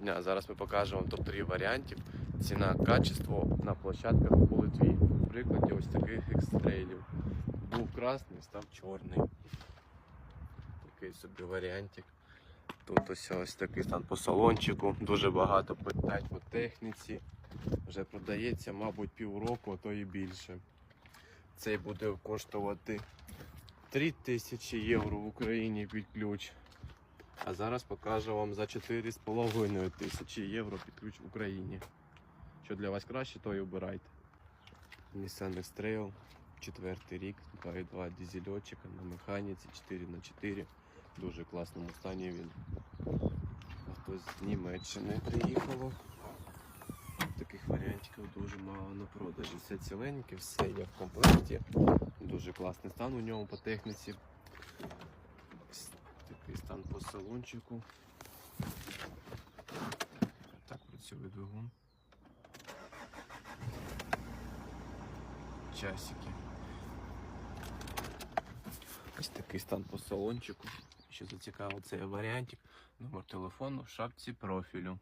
Дня. Зараз ми покажемо вам топ-3 варіантів. Ціна, качество на площадках у Литві. В прикладі ось таких екстрейлів. Був красний, став чорний. Такий собі варіантик. Тут ось ось такий стан по салончику. Дуже багато питань по техніці. Вже продається, мабуть, півроку, а то і більше. Цей буде коштувати 3 тисячі євро в Україні під ключ. А зараз покажу вам за 4,5 тисячі євро під ключ в Україні. Що для вас краще, то і обирайте. Nissan X-Trail, четвертий рік, 2.2 дизельочка на механіці 4х4. В дуже класному стані він. Авто з Німеччини приїхало. Таких варіантів дуже мало на продажі. Все ціленьке, все є в комплекті. Дуже класний стан у ньому по техніці. Стан по салончику. Так працює двигун. Часики. Ось такий стан по салончику. Що зацікавив цей варіантик. Номер телефону в шапці профілю.